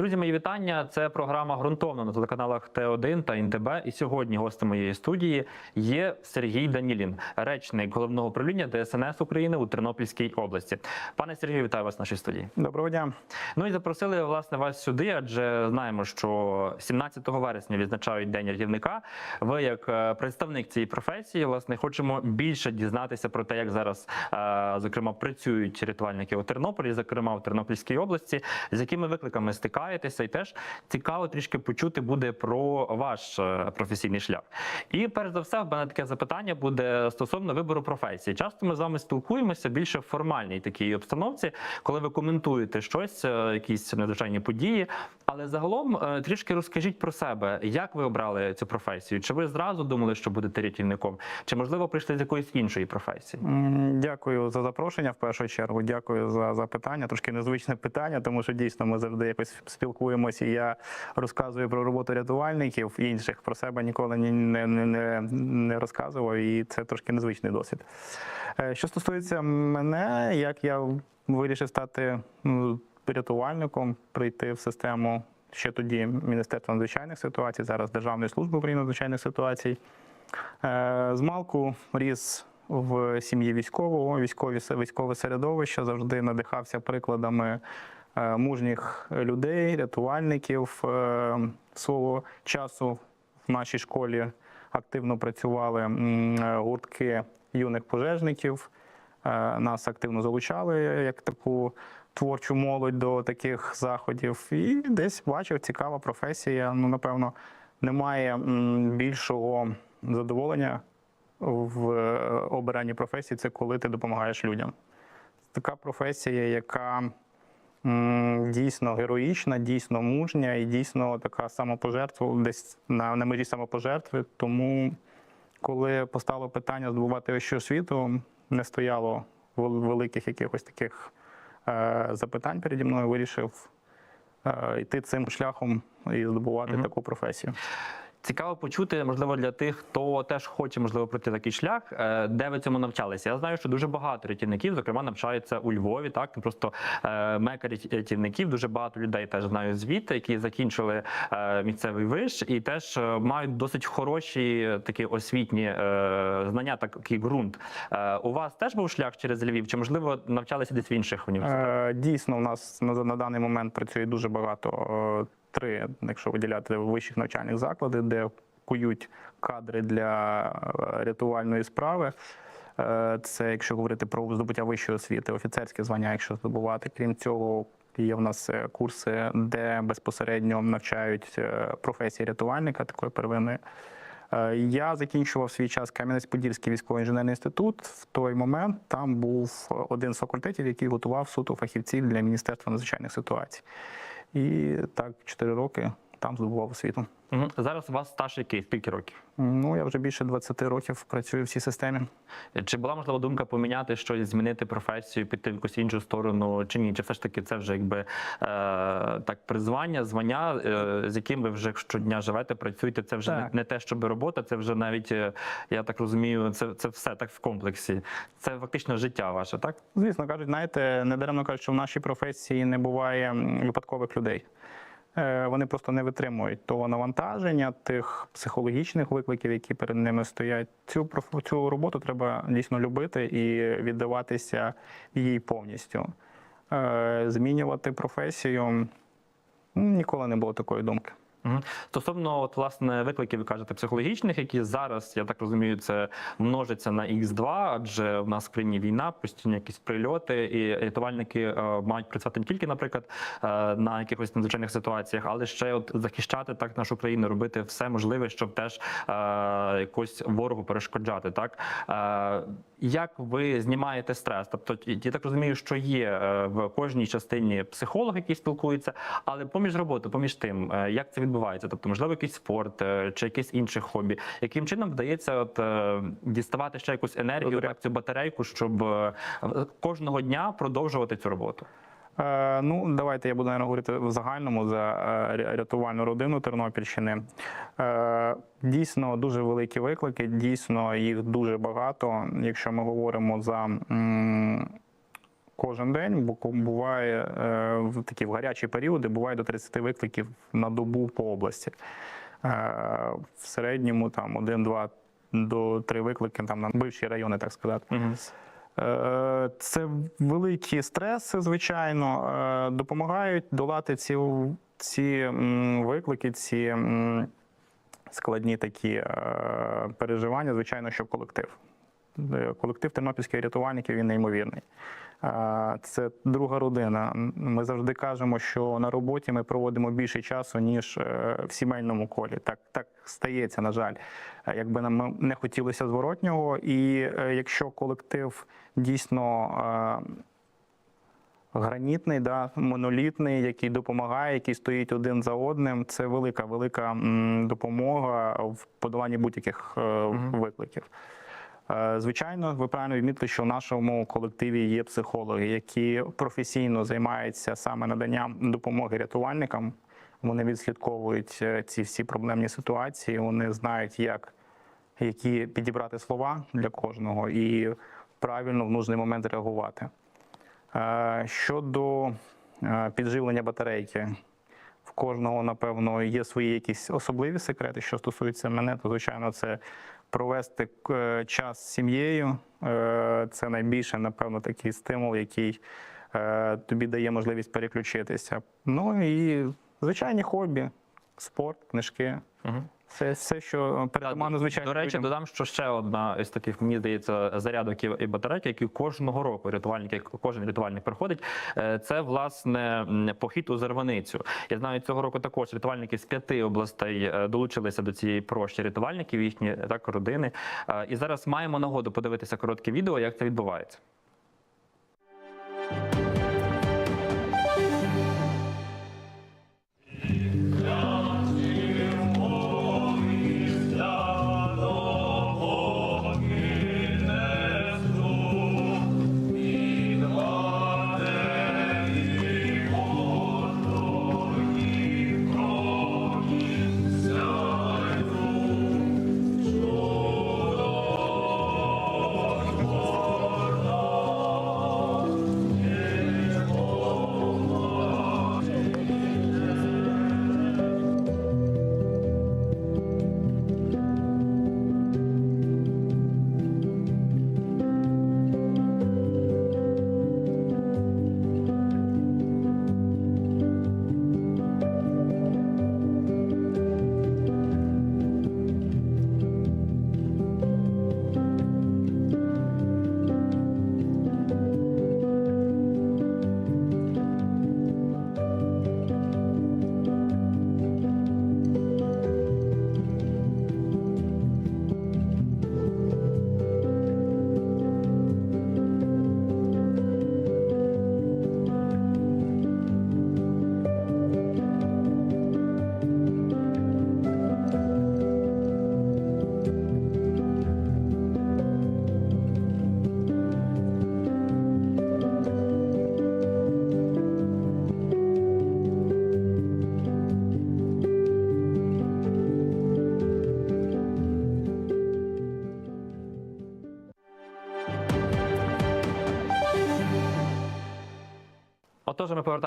Друзі, мої вітання. Це програма ґрунтовно на телеканалах Т1 та НТБ. І сьогодні гостем моєї студії є Сергій Данілін, речник головного управління ДСНС України у Тернопільській області. Пане Сергію, вітаю вас в нашій студії. Доброго дня. Ну і запросили власне вас сюди, адже знаємо, що 17 вересня відзначають День рятівника. Ви, як е, представник цієї професії, власне, хочемо більше дізнатися про те, як зараз е, зокрема працюють рятувальники у Тернополі, зокрема у Тернопільській області, з якими викликами стикаєтеся, і теж цікаво трішки почути буде про ваш е, професійний шлях. І перш за все, в мене таке запитання буде стосовно вибору професії. Часто ми з вами спілкуємося більше в формальній такій обстановці, коли ви коментуєте щось, е, якісь надзвичайні події. Але загалом е, трішки розкажіть про себе, як ви обрали цю професію? Чи ви зразу думали, що будете рятівником? Чи можливо прийшли з якоїсь іншої професії? Дякую за запрошення. В першу чергу, дякую за запитання. Трошки незвичне питання, тому що дійсно ми завжди якось спілкуємося. і Я розказую про роботу рятувальників інших. Про себе ніколи не, не, не, розказував, і це трошки незвичний досвід. Е, Що стосується мене, як я вирішив стати ну, рятувальником, прийти в систему ще тоді Міністерства надзвичайних ситуацій, зараз Державної служби України надзвичайних ситуацій. Е, З малку ріс в сім'ї військового, військові військове середовище завжди надихався прикладами мужніх людей, рятувальників. Е, Свого часу в нашій школі активно працювали е, гуртки юних пожежників. Е, Нас активно залучали як таку творчу молодь до таких заходів. І десь бачив цікава професія. Ну, напевно, немає більшого задоволення в е, обиранні професії, це коли ти допомагаєш людям. Така професія, яка дійсно героїчна, дійсно мужня і дійсно така самопожертва, десь на, на межі самопожертви. Тому, коли постало питання здобувати вищу освіту, не стояло вел- великих якихось таких е, запитань переді мною, вирішив е, йти цим шляхом і здобувати Мгм. таку професію. Цікаво почути, можливо, для тих, хто теж хоче можливо пройти такий шлях, е, де ви цьому навчалися. Я знаю, що дуже багато рятівників, зокрема, навчаються у Львові. Так просто е, мека рятівників. Дуже багато людей теж знаю звідти, які закінчили е, місцевий виш і теж мають досить хороші такі освітні знання, такий ґрунт. У вас теж був шлях через Львів? Чи можливо навчалися десь в інших університетах? Дійсно, у нас на, даний момент працює дуже багато три, якщо виділяти вищих навчальних закладів, де кують кадри для е, рятувальної справи. Е, Це якщо говорити про здобуття вищої освіти, офіцерське звання, якщо здобувати. Крім цього, є в нас е, курси, де безпосередньо навчають професії рятувальника такої первинної. Я закінчував свій час Кам'янець-Подільський військово-інженерний інститут. В той момент там був один з факультетів, який готував суто фахівців для Міністерства надзвичайних ситуацій. І так, 4 роки там здобував освіту. Мгм. Зараз у вас стаж який? Скільки років? Ну, я вже більше 20 років працюю в цій системі. Чи була можливо думка поміняти щось, змінити професію, піти в якусь іншу сторону, чи ні? Чи все ж таки це вже якби е, так призвання, звання, е, з яким ви вже щодня живете, працюєте? Це вже не, не те, щоб робота, це вже навіть е, я так розумію, це, це все так в комплексі. Це фактично життя ваше, так? Звісно, кажуть, знаєте, недаремно кажуть, що в нашій професії не буває випадкових людей. Е, Вони просто не витримують того навантаження, тих психологічних викликів, які перед ними стоять. Цю цю роботу треба дійсно любити і віддаватися їй повністю. Е, Змінювати професію ніколи не було такої думки. Стосовно от, власне викликів, ви кажете, психологічних, які зараз, я так розумію, це множиться на Х2, адже в нас в країні війна, постійні якісь прильоти, і рятувальники е, мають працювати не тільки, наприклад, е, на якихось надзвичайних ситуаціях, але ще от захищати так нашу країну, робити все можливе, щоб теж е, якось ворогу перешкоджати. Так е, як ви знімаєте стрес? Тобто, я так розумію, що є е, в кожній частині психолог, який спілкується, але поміж роботою, поміж тим, е, як це відбувається? Тобто, можливо, якийсь спорт е, чи якесь інше хобі, яким чином вдається от діставати ще якусь енергію, цю батарейку, щоб кожного дня продовжувати цю роботу? Е, ну, давайте я буду наверное, говорити в загальному за е, рятувальну родину Тернопільщини. Е, дійсно дуже великі виклики, дійсно їх дуже багато. Якщо ми говоримо за кожен день, бо буває в такі в гарячі періоди, буває до 30 викликів на добу по області. В середньому там один-два до три виклики там на бивші райони, так сказати. Угу. Е, Це великі стреси, звичайно, е, допомагають долати ці, ці виклики, ці складні такі е, переживання, звичайно, що колектив. Колектив тернопільських рятувальників він неймовірний. Це друга родина. Ми завжди кажемо, що на роботі ми проводимо більше часу, ніж е, в сімейному колі. Так, так стається, на жаль. Е, Якби нам не хотілося зворотнього, і е, якщо колектив дійсно гранітний, да, монолітний, який допомагає, який стоїть один за одним, це велика, велика допомога в подоланні будь-яких е, викликів. Е, Звичайно, ви правильно відмітили, що в нашому колективі є психологи, які професійно займаються саме наданням допомоги рятувальникам. Вони відслідковують е, ці всі проблемні ситуації. Вони знають, як які підібрати слова для кожного і правильно в нужний момент реагувати. Е, Щодо підживлення батарейки, в кожного, напевно, є свої якісь особливі секрети. Що стосується мене, то звичайно це провести е, час з сім'єю. Е, Це найбільше, напевно, такий стимул, який е, тобі дає можливість переключитися. Ну і звичайні хобі, спорт, книжки. Угу. Це все, що перетаманно, звичайно. До речі, людям. додам, що ще одна із таких, мені здається, зарядок і батарейки, які кожного року рятувальники, кожен рятувальник приходить. е, Це власне похід у Зарваницю. Я знаю, цього року також рятувальники з п'яти областей е, долучилися до цієї прощі рятувальників, їхні так родини. Е, І зараз маємо нагоду подивитися коротке відео, як це відбувається.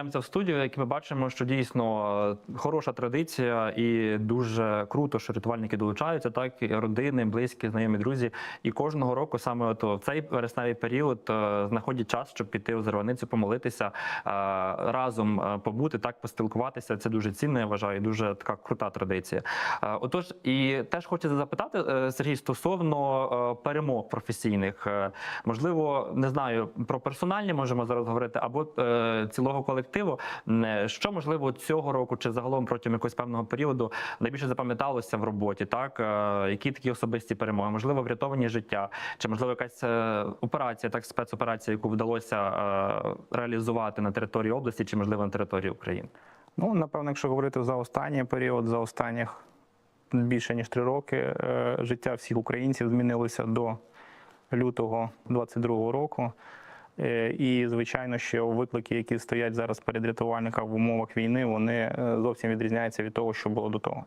Повертаємося в студію, як ми бачимо, що дійсно е, хороша традиція і дуже круто, що рятувальники долучаються, так і родини, близькі, знайомі, друзі. І кожного року саме от в цей вересневий період е, знаходять час, щоб піти у Зарваницю, помолитися, е, разом побути, так поспілкуватися. Це дуже цінно, я вважаю, дуже така крута традиція. Отож, і теж хочу запитати, Сергій, стосовно перемог професійних, можливо, не знаю про персональні можемо зараз говорити, або цілого колективу. М, е, Що можливо цього року чи загалом протягом якогось певного періоду найбільше запам'яталося в роботі? Так, Е, які такі особисті перемоги? Можливо, врятовані життя, чи можливо якась е, операція, так спецоперація, яку вдалося реалізувати на території області, чи можливо на території України? Ну, напевно, якщо говорити за останній період, за останніх більше ніж три роки, життя всіх українців змінилося до лютого 22-го року. Е, І, звичайно, що виклики, які стоять зараз перед рятувальниками в умовах війни, вони е, зовсім відрізняються від того, що було до того.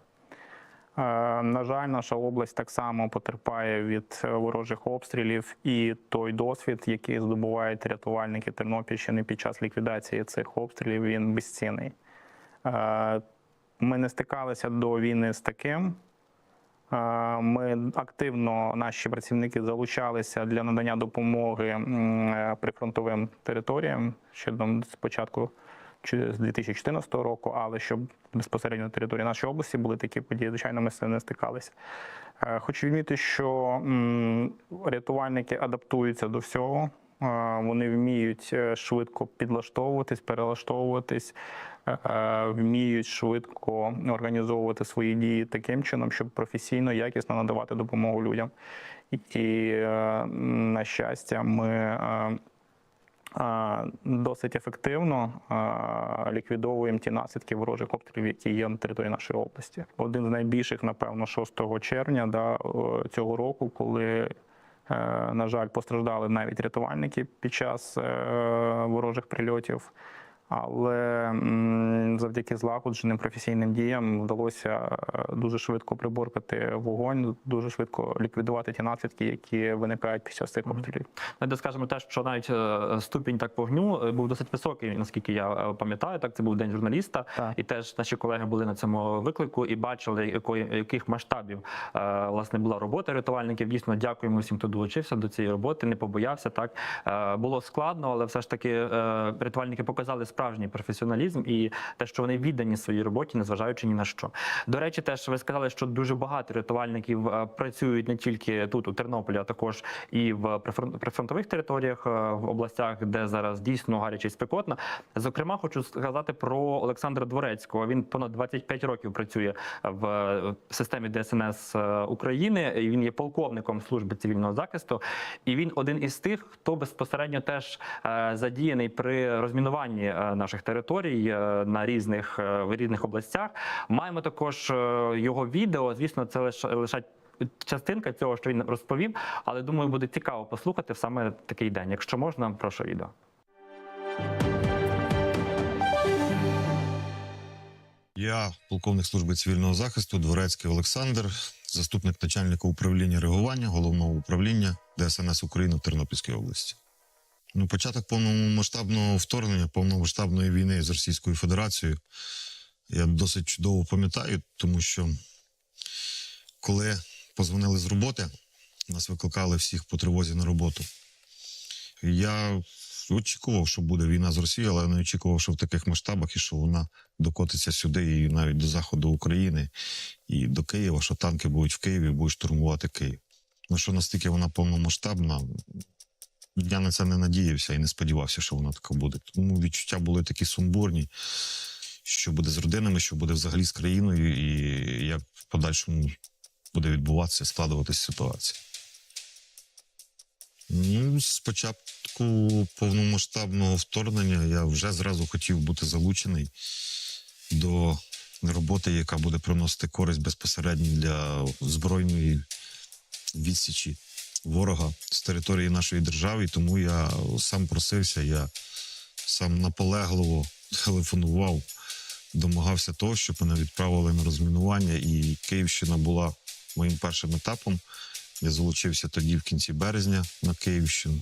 Е, На жаль, наша область так само потерпає від ворожих обстрілів, і той досвід, який здобувають рятувальники Тернопільщини під час ліквідації цих обстрілів, він безцінний. Ми не стикалися до війни з таким. Е, Ми активно, наші працівники залучалися для надання допомоги е, прифронтовим територіям ще спочатку з 2014 року, але щоб безпосередньо на території нашої області були такі події, звичайно, ми з цим не стикалися. Е, Хочу відмітити, що рятувальники адаптуються до всього. Вони вміють е, швидко підлаштовуватись, перелаштовуватись, е, е, вміють швидко організовувати свої дії таким чином, щоб професійно, якісно надавати допомогу людям. І, на щастя, ми досить ефективно ліквідовуємо ті наслідки ворожих обстрілів, які є на території нашої області. Один з найбільших, напевно, 6 червня да, цього року, коли, на жаль, постраждали навіть рятувальники під час е, ворожих прильотів. Але завдяки злагодженим професійним діям вдалося е, дуже швидко приборкати вогонь, дуже швидко ліквідувати ті наслідки, які виникають під час цих обстрілів. Навіть скажемо те, що навіть е, ступінь так вогню е, був досить високий, наскільки я пам'ятаю. Так, це був день журналіста, Так. і теж наші колеги були на цьому виклику і бачили, якої яких масштабів власне була робота рятувальників. Дійсно, дякуємо всім, хто долучився до цієї роботи, не побоявся. Так було складно, але все ж таки рятувальники показали справжній професіоналізм і те, що вони віддані своїй роботі, незважаючи ні на що. До речі, теж ви сказали, що дуже багато рятувальників е, працюють не тільки тут, у Тернополі, а також і в прифрон- прифронтових територіях, е, в областях, де зараз дійсно гаряче і спекотно. Зокрема, хочу сказати про Олександра Дворецького. Він понад 25 років працює в е, системі ДСНС України. І Він є полковником служби цивільного захисту, і він один із тих, хто безпосередньо теж задіяний при розмінуванні наших територій е, на різних е, в різних областях. Маємо також е, його відео. Звісно, це лише лише частинка цього, що він розповів, але думаю, буде цікаво послухати в саме такий день. Якщо можна, прошу відео. Я полковник служби цивільного захисту Дворецький Олександр, заступник начальника управління реагування головного управління ДСНС України в Тернопільській області. Ну, початок повномасштабного вторгнення, повномасштабної війни з Російською Федерацією я досить чудово пам'ятаю, тому що коли позвонили з роботи, нас викликали всіх по тривозі на роботу. Я очікував, що буде війна з Росією, але не очікував, що в таких масштабах і що вона докотиться сюди і навіть до заходу України і до Києва, що танки будуть в Києві, будуть штурмувати Київ. Ну що настільки вона повномасштабна, я на це не надіявся і не сподівався, що вона така буде. Тому відчуття були такі сумбурні, що буде з родинами, що буде взагалі з країною, і як в подальшому буде відбуватися, складуватися ситуація. Ну, з початку повномасштабного вторгнення я вже зразу хотів бути залучений до роботи, яка буде приносити користь безпосередньо для збройної відсічі ворога з території нашої держави. Тому я сам просився, я сам наполегливо телефонував, домагався того, щоб мене відправили на розмінування, і Київщина була моїм першим етапом. Я залучився тоді в кінці березня на Київщину.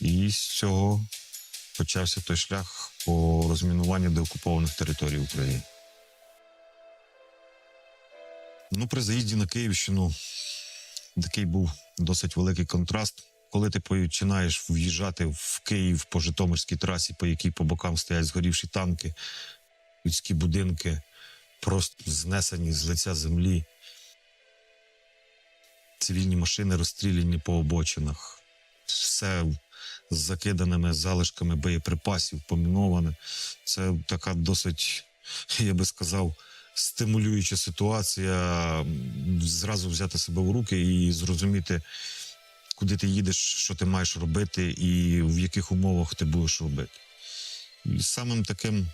І з цього почався той шлях по розмінуванню деокупованих територій України. Ну, при заїзді на Київщину такий був досить великий контраст. Коли ти починаєш в'їжджати в Київ по Житомирській трасі, по якій по бокам стоять згорівші танки, людські будинки, просто знесені з лиця землі, цивільні машини розстріляні по обочинах, все з закиданими залишками боєприпасів, поміноване. Це така досить, я би сказав, стимулююча ситуація. Зразу взяти себе в руки і зрозуміти, куди ти їдеш, що ти маєш робити, і в яких умовах ти будеш робити. І самим таким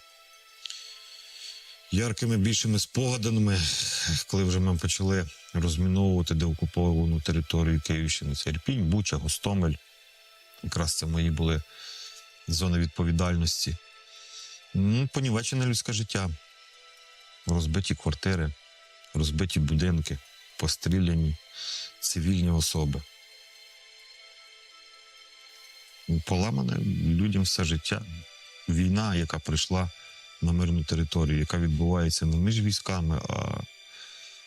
яркими більшими спогадами, коли вже ми почали розміновувати деокуповану територію Київщини, це Ірпінь, Буча, Гостомель. Якраз це мої були зони розбиті квартири, розбиті будинки, постріляні цивільні особи. Поламане людям все життя. Війна, яка прийшла на мирну територію, яка відбувається не між військами, а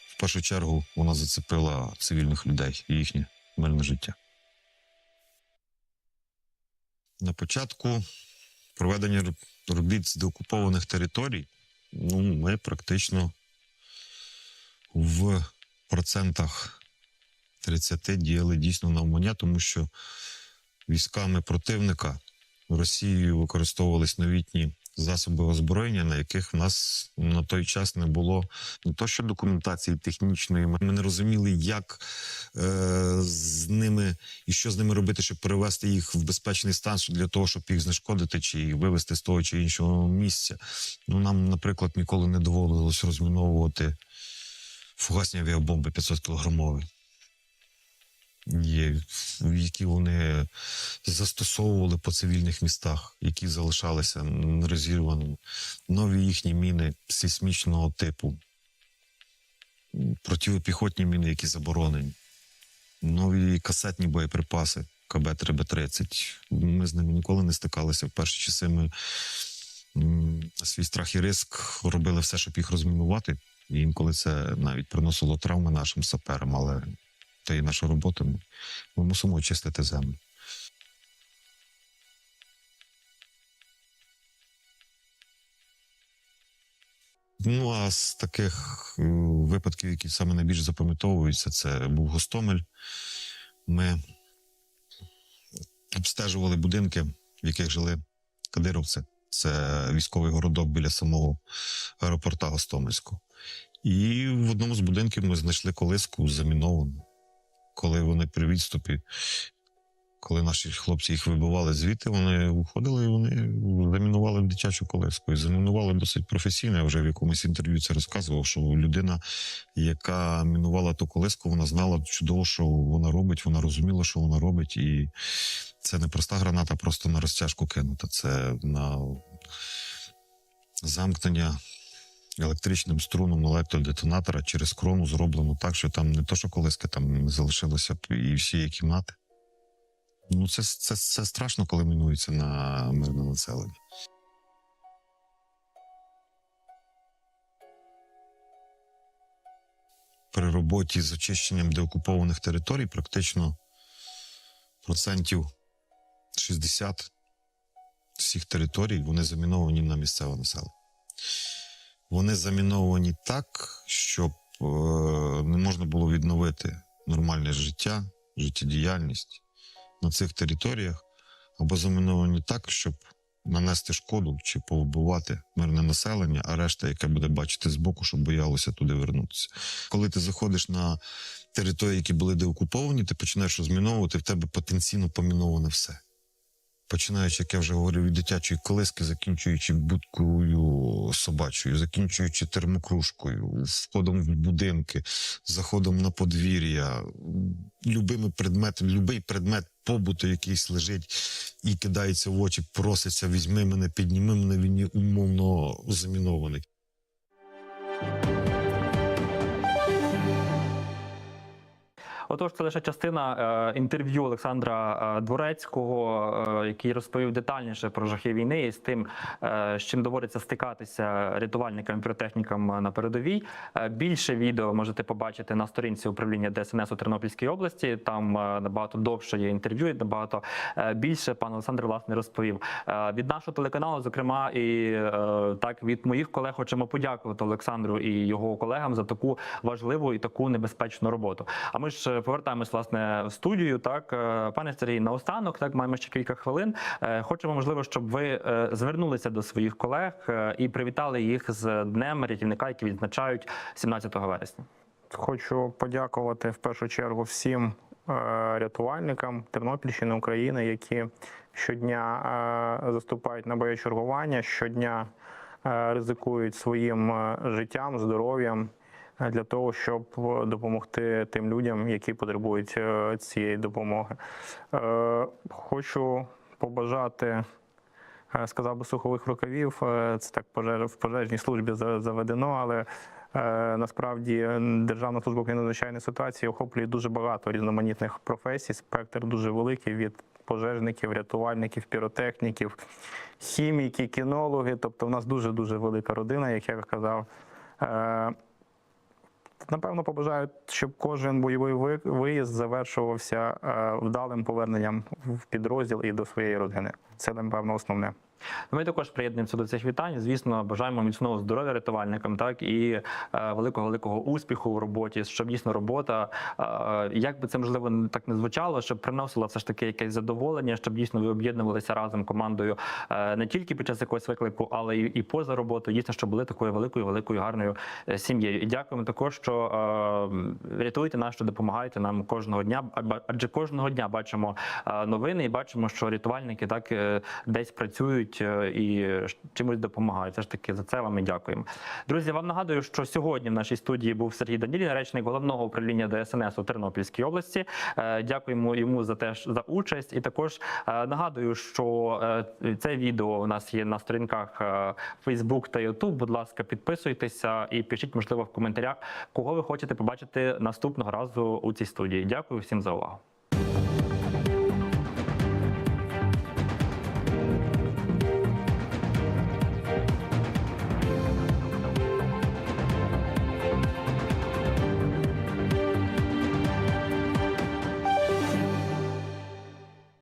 в першу чергу вона зацепила цивільних людей і їхнє мирне життя. На початку проведення робіт з деокупованих територій, ну, ми практично в процентах 30 діяли дійсно навмання, тому що військами противника Росією використовувались новітні засоби озброєння, на яких в нас на той час не було не то, що документації технічної. Ми не розуміли, як е, з ними і що з ними робити, щоб перевести їх в безпечний стан для того, щоб їх знешкодити чи вивести з того чи іншого місця. Ну нам, наприклад, ніколи не доводилось розміновувати фугасні авіабомби 500 кілограмові. Які вони застосовували по цивільних містах, які залишалися нерозірваними. Нові їхні міни сейсмічного типу, противопіхотні міни, які заборонені, нові касетні боєприпаси КБ-3Б-30. Ми з ними ніколи не стикалися. В перші часи ми свій страх і риск робили все, щоб їх розмінувати. І інколи це навіть приносило травми нашим саперам, але це і наша робота. Ми, ми мусимо очистити землю. Ну, а з таких е, випадків, які саме найбільш запам'ятовуються, це був Гостомель. Ми обстежували будинки, в яких жили кадировці. Це військовий городок біля самого аеропорта Гостомельського. І в одному з будинків ми знайшли колиску заміновану. Коли вони при відступі, коли наші хлопці їх вибивали звідти, вони виходили і вони замінували дитячу колиску. І замінували досить професійно. Я вже в якомусь інтерв'ю це розказував, що людина, яка мінувала ту колиску, вона знала чудово, що вона робить, вона розуміла, що вона робить. І це не проста граната, просто на розтяжку кинута. Це на замкнення електричним струном електродетонатора через крону зроблено так, що там не то, що колиски, там залишилося і всі кімнати. Ну, це, це, це страшно, коли мінується на мирне населення. При роботі з очищенням деокупованих територій практично процентів 60 всіх територій вони заміновані на місцеве населення. Вони заміновані так, щоб е, не можна було відновити нормальне життя, життєдіяльність на цих територіях, або заміновані так, щоб нанести шкоду чи повбивати мирне населення, а решта, яке буде бачити збоку, щоб боялося туди вернутися. Коли ти заходиш на території, які були деокуповані, ти починаєш розміновувати, в тебе потенційно поміноване все. Починаючи, як я вже говорив, від дитячої колиски, закінчуючи будкою собачою, закінчуючи термокружкою, входом в будинки, заходом на подвір'я, любими предметами, любий предмет побуту, якийсь лежить і кидається в очі, проситься, візьми мене, підніми мене, він є умовно замінований. Отож, це лише частина е, інтерв'ю Олександра е, Дворецького, е, який розповів детальніше про жахи війни і з тим, з чим доводиться стикатися рятувальникам і піротехнікам на передовій. Більше відео можете побачити на сторінці управління ДСНС у Тернопільській області. Там набагато довше є інтерв'ю, і набагато більше пан Олександр власне розповів. Від нашого телеканалу, зокрема, і так від моїх колег хочемо подякувати Олександру і його колегам за таку важливу і таку небезпечну роботу. А ми ж повертаємось власне в студію. Так, е, пане Сергій, наостанок, так маємо ще кілька хвилин. Е, Хочемо, можливо, щоб ви е, звернулися до своїх колег і привітали їх з днем рятівника, який відзначають 17 вересня. Хочу подякувати в першу чергу всім рятувальникам Тернопільщини України, які щодня заступають на боєчергування, щодня ризикують своїм життям, здоров'ям для того, щоб е, допомогти тим людям, які потребують е, цієї допомоги. Е, Хочу побажати. Сказав би сухових рукавів, це так в пожежній службі за- заведено, але Насправді Державна служба України надзвичайної ситуації охоплює дуже багато різноманітних професій. Спектр дуже великий від пожежників, рятувальників, піротехніків, хіміки, кінологи. Тобто, в нас дуже дуже велика родина, як я казав. Напевно, побажаю, щоб кожен бойовий виїзд завершувався е, вдалим поверненням в підрозділ і до своєї родини. Це, напевно, основне. Ми також приєднуємося до цих вітань. Звісно, бажаємо міцного здоров'я рятувальникам, так і е, великого великого успіху в роботі, щоб дійсно робота, е, як би це можливо так не звучало, щоб приносила все ж таки якесь задоволення, щоб дійсно ви об'єднувалися разом командою е, не тільки під час якогось виклику, але і, і поза роботою. Дійсно, щоб були такою великою, великою гарною сім'єю. І дякуємо також, що рятуєте нас, що допомагаєте нам кожного дня. Адже кожного дня бачимо новини і бачимо, що рятувальники так десь працюють е, і чимось допомагають. Все ж таки за це вам і дякуємо. Друзі, вам нагадую, що сьогодні в нашій студії був Сергій Данілін, речник головного управління ДСНС у Тернопільській області. Е, Дякуємо йому за те за участь. І також е, нагадую, що це відео у нас є на сторінках Facebook та YouTube. Будь ласка, підписуйтеся і пишіть, можливо, в коментарях, кого ви хочете побачити наступного разу у цій студії. Дякую всім за увагу.